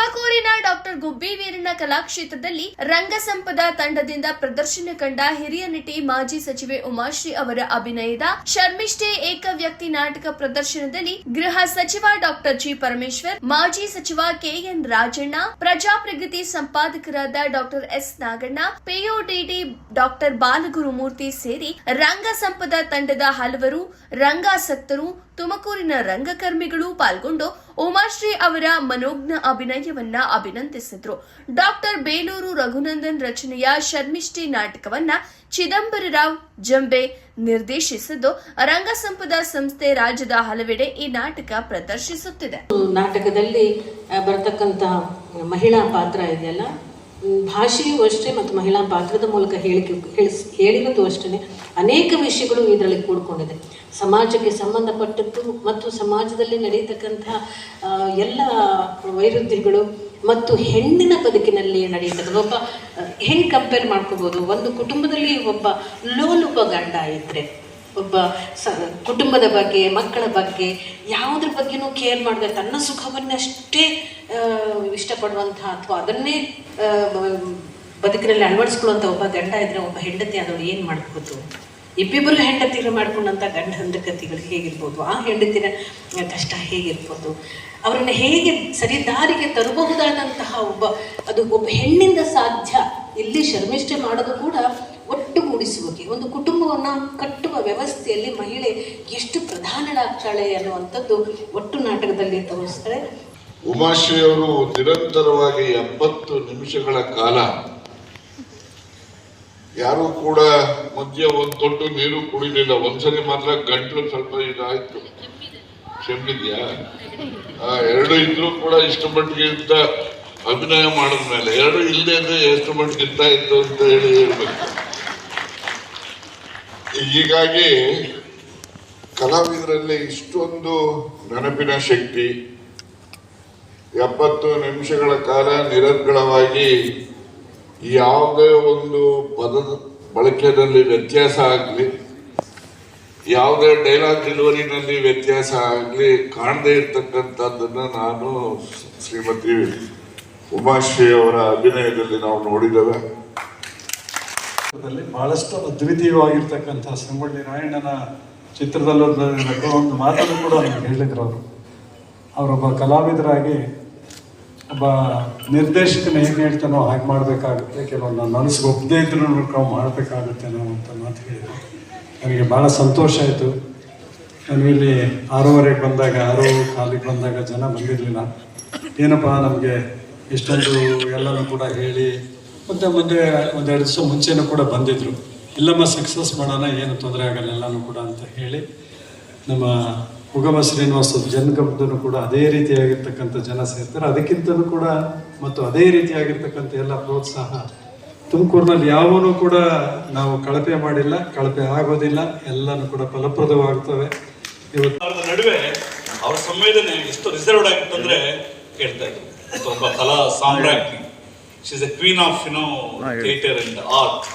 ತುಮಕೂರಿನ ಡಾಕ್ಟರ್ ಗುಬ್ಬಿ ವೀರಣ್ಣ ಕಲಾಕ್ಷೇತ್ರದಲ್ಲಿ ರಂಗಸಂಪದ ತಂಡದಿಂದ ಪ್ರದರ್ಶನ ಕಂಡ ಹಿರಿಯ ನಟಿ ಮಾಜಿ ಸಚಿವೆ ಉಮಾಶ್ರೀ ಅವರ ಅಭಿನಯದ ಶರ್ಮಿಷ್ಠೆ ಏಕವ್ಯಕ್ತಿ ನಾಟಕ ಪ್ರದರ್ಶನದಲ್ಲಿ ಗೃಹ ಸಚಿವ ಡಾಕ್ಟರ್ ಜಿ ಪರಮೇಶ್ವರ್, ಮಾಜಿ ಸಚಿವ K N Rajanna, Prajapragati ಸಂಪಾದಕರಾದ doctor S Naganna PODD doctor Balagurumurthy ಸೇರಿ ರಂಗಸಂಪದ ತಂಡದ ಹಲವರು ರಂಗಾಸಕ್ತರು ತುಮಕೂರಿನ ರಂಗಕರ್ಮಿಗಳು ಪಾಲ್ಗೊಂಡು ಉಮಾಶ್ರೀ ಅವರ ಮನೋಜ್ಞ ಅಭಿನಯವನ್ನ ಅಭಿನಂದಿಸಿದ್ರು. ಡಾಕ್ಟರ್ ಬೇಲೂರು ರಘುನಂದನ್ ರಚನೆಯ ಶರ್ಮಿಷ್ಠಿ ನಾಟಕವನ್ನ ಚಿದಂಬರರಾವ್ ಜಂಬೆ ನಿರ್ದೇಶಿಸಿದ್ದು ರಂಗಸಂಪದ ಸಂಸ್ಥೆ ರಾಜ್ಯದ ಹಲವೆಡೆ ಈ ನಾಟಕ ಪ್ರದರ್ಶಿಸುತ್ತಿದೆ. ನಾಟಕದಲ್ಲಿ ಬರತಕ್ಕಂತಹ ಮಹಿಳಾ ಪಾತ್ರ ಇದೆಯಲ್ಲ? ಭಾಷೆಯೂ ಅಷ್ಟೇ ಮತ್ತು ಮಹಿಳಾ ಪಾತ್ರದ ಮೂಲಕ ಹೇಳಿಕೆ ಹೇಳಿಸ್ ಹೇಳಿರೋದು ಅಷ್ಟೇ ಅನೇಕ ವಿಷಯಗಳು ಇದರಲ್ಲಿ ಕೂಡಿಕೊಂಡಿದೆ. ಸಮಾಜಕ್ಕೆ ಸಂಬಂಧಪಟ್ಟದ್ದು ಮತ್ತು ಸಮಾಜದಲ್ಲಿ ನಡೆಯತಕ್ಕಂಥ ಎಲ್ಲ ವೈರುಧ್ಯಗಳು ಮತ್ತು ಹೆಣ್ಣಿನ ಬದುಕಿನಲ್ಲಿ ನಡೆಯತಕ್ಕಂಥ ಒಬ್ಬ ಹೆಂಗೆ ಕಂಪೇರ್ ಮಾಡ್ಕೋಬೋದು? ಒಂದು ಕುಟುಂಬದಲ್ಲಿ ಒಬ್ಬ ಲೋಲುಪ ಗಂಡ ಇದ್ದರೆ ಒಬ್ಬ ಸ, ಕುಟುಂಬದ ಬಗ್ಗೆ, ಮಕ್ಕಳ ಬಗ್ಗೆ, ಯಾವುದ್ರ ಬಗ್ಗೆನೂ ಕೇರ್ ಮಾಡದೆ, ತನ್ನ ಸುಖವನ್ನಷ್ಟೇ ಇಷ್ಟಪಡುವಂಥ ಅಥವಾ ಅದನ್ನೇ ಬದುಕಿನಲ್ಲಿ ಅಳವಡಿಸ್ಕೊಳ್ಳುವಂಥ ಒಬ್ಬ ಗಂಡ ಇದ್ದರೆ ಒಬ್ಬ ಹೆಂಡತಿ ಆದವಳು ಏನು ಮಾಡ್ಬೋದು? ಇಬ್ಬಿಬ್ಬರು ಹೆಂಡತಿಗಳು ಮಾಡ್ಕೊಂಡಂಥ ಗಂಡ ಹೆಂಡತಿಗಳು ಹೇಗಿರ್ಬೋದು? ಆ ಹೆಂಡತಿನ ಕಷ್ಟ ಹೇಗಿರ್ಬೋದು? ಅವರನ್ನು ಹೇಗೆ ಸರಿ ದಾರಿಗೆ ತರಬಹುದಾದಂತಹ ಒಬ್ಬ, ಅದು ಒಬ್ಬ ಹೆಣ್ಣಿಂದ ಸಾಧ್ಯ. ಇಲ್ಲಿ ಶರ್ಮಿಷ್ಠೆ ಮಾಡೋದು ಕೂಡ ಒಟ್ಟುಗೂಡಿಸುವಿಕೆ. ಒಂದು ಕುಟುಂಬವನ್ನು ಕಟ್ಟುವ ವ್ಯವಸ್ಥೆಯಲ್ಲಿ ಮಹಿಳೆ ಎಷ್ಟು ಪ್ರಧಾನಳಾಗ್ತಾಳೆ ಅನ್ನುವಂಥದ್ದು ಒಟ್ಟು ನಾಟಕದಲ್ಲಿ ತೋರಿಸ್ತಾರೆ. ಉಮಾಶ್ರೀ ಅವರು ನಿರಂತರವಾಗಿ ಎಪ್ಪತ್ತು ನಿಮಿಷಗಳ ಕಾಲ ಯಾರು ಕೂಡ ಮಧ್ಯ ಒಂದ್ ತೊಟ್ಟು ನೀರು ಕುಡಿಲಿಲ್ಲ. ಒಂದ್ಸರಿ ಮಾತ್ರ ಗಂಟ್ಲು ಸ್ವಲ್ಪ ಇದಾಯ್ತು. ಆ, ಎರಡು ಇದ್ರೂ ಕೂಡ ಇಷ್ಟು ಮಟ್ಟಿಗೆ ಇದ್ದ ಅಭಿನಯ ಮಾಡಿದ್ಮೇಲೆ ಎರಡು ಇಲ್ಲದೆ ಅಂದ್ರೆ ಎಷ್ಟು ಮಟ್ಟಿಗೆ ಇರ್ತಾ ಇತ್ತು ಅಂತ ಹೇಳಿ ಹೇಳ್ಬೇಕು. ಹೀಗಾಗಿ ಕಲಾವಿದರಲ್ಲಿ ಇಷ್ಟೊಂದು ನೆನಪಿನ ಶಕ್ತಿ, ಎಪ್ಪತ್ತು ನಿಮಿಷಗಳ ಕಾಲ ನಿರರ್ಗಳವಾಗಿ ಯಾವುದೇ ಒಂದು ಪದದ ಬಳಕೆಯಲ್ಲಿ ವ್ಯತ್ಯಾಸ ಆಗಲಿ, ಯಾವುದೇ ಡೈಲಾಗ್ ಡೆಲಿವರಿನಲ್ಲಿ ವ್ಯತ್ಯಾಸ ಆಗಲಿ, ಕಾಣದೇ ಇರ್ತಕ್ಕಂಥದ್ದನ್ನು ನಾನು ಶ್ರೀಮತಿ ಉಮಾಶ್ರೀ ಅವರ ಅಭಿನಯದಲ್ಲಿ ನಾವು ನೋಡಿದ್ದೇವೆ. ಬಹಳಷ್ಟು ಅದ್ವಿತೀಯವಾಗಿರ್ತಕ್ಕಂಥ ಸಂಗೊಳ್ಳಿ ರಾಯಣ್ಣನ ಚಿತ್ರದಲ್ಲೊಂದು ಒಂದು ಮಾತನ್ನು ಕೂಡ ನಮಗೆ ಹೇಳಿದ್ರು ಅವರು. ಅವರೊಬ್ಬ ಕಲಾವಿದರಾಗಿ ಒಬ್ಬ ನಿರ್ದೇಶಕನ ಏನು ಹೇಳ್ತಾನೋ ಹಾಗೆ ಮಾಡಬೇಕಾಗುತ್ತೆ. ಕೆಲವೊಂದು ಮನಸ್ಸಿಗೆ ಒಪ್ಪದೇ ಇದ್ರೂ ನಾವು ಮಾಡಬೇಕಾಗುತ್ತೆ ಅನ್ನೋ ಅಂತ ಮಾತು ಹೇಳಿದ್ರು. ನನಗೆ ಭಾಳ ಸಂತೋಷ ಆಯಿತು. ನಾನು ಇಲ್ಲಿ ಆರೂವರೆಗೆ ಬಂದಾಗ ಆರು ಕಾಲಿಗೆ ಬಂದಾಗ ಜನ ಬಂದಿರಲಿಲ್ಲ. ಏನಪ್ಪ ನಮಗೆ ಇಷ್ಟೊಂದು ಎಲ್ಲರೂ ಕೂಡ ಹೇಳಿ ಮತ್ತೆ ಮುಂದೆ ಒಂದೆರಡು ದಿವಸ ಮುಂಚೆನೂ ಕೂಡ ಬಂದಿದ್ರು. ಇಲ್ಲಮ್ಮ ಸಕ್ಸಸ್ ಮಾಡೋಣ, ಏನು ತೊಂದರೆ ಆಗಲ್ಲ, ಎಲ್ಲನೂ ಕೂಡ ಅಂತ ಹೇಳಿ ನಮ್ಮ ಉಗಮ ಶ್ರೀನಿವಾಸ ಜನಗಮದನ್ನು ಕೂಡ ಅದೇ ರೀತಿಯಾಗಿರ್ತಕ್ಕಂಥ ಜನ ಸೇರ್ತಾರೆ. ಅದಕ್ಕಿಂತಲೂ ಕೂಡ ಮತ್ತು ಅದೇ ರೀತಿಯಾಗಿರ್ತಕ್ಕಂಥ ಎಲ್ಲ ಪ್ರೋತ್ಸಾಹ ತುಮಕೂರಿನಲ್ಲಿ ಯಾವನು ಕೂಡ ನಾವು ಕಳಪೆ ಮಾಡಿಲ್ಲ, ಕಳಪೆ ಆಗೋದಿಲ್ಲ, ಎಲ್ಲನೂ ಕೂಡ ಫಲಪ್ರದವಾಗ್ತವೆ. ಇವತ್ತು ನಡುವೆ ಅವರ ಸಂವೇದನೆ ಎಷ್ಟು ರಿಸರ್ವ್ಡ್ ಆಗಿತ್ತಂದ್ರೆ ಕೇಳ್ತಾ ಇದ್ರು ಒಬ್ಬ ಕಲಾ ಸಾಮ್ರಾಜ್ಞಿ. She's a queen of you know theatre and art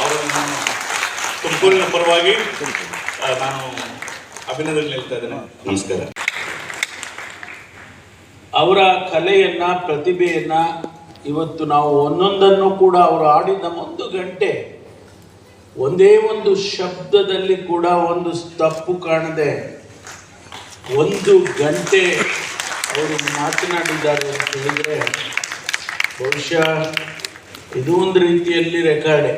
ಅವರನ್ನು ನಾನು ತುಮಕೂರಿನ ಪರವಾಗಿ ನಾನು ಅಭಿನಂದನೆ ಹೇಳ್ತಾ ಇದ್ದೇನೆ. ನಮಸ್ಕಾರ. ಅವರ ಕಲೆಯನ್ನ ಪ್ರತಿಭೆಯನ್ನ ಇವತ್ತು ನಾವು ಒಂದೊಂದನ್ನು ಕೂಡ ಅವರು ಆಡಿದ ಒಂದು ಗಂಟೆ ಒಂದೇ ಒಂದು ಶಬ್ದದಲ್ಲಿ ಕೂಡ ಒಂದು ತಪ್ಪು ಕಾಣದೆ ಒಂದು ಗಂಟೆ ಅವರು ಮಾತನಾಡಿದ್ದಾರೆ ಅಂತ ಹೇಳಿದ್ರೆ ಬಹುಶಃ ಇದು ಒಂದು ರೀತಿಯಲ್ಲಿ ರೆಕಾರ್ಡೆ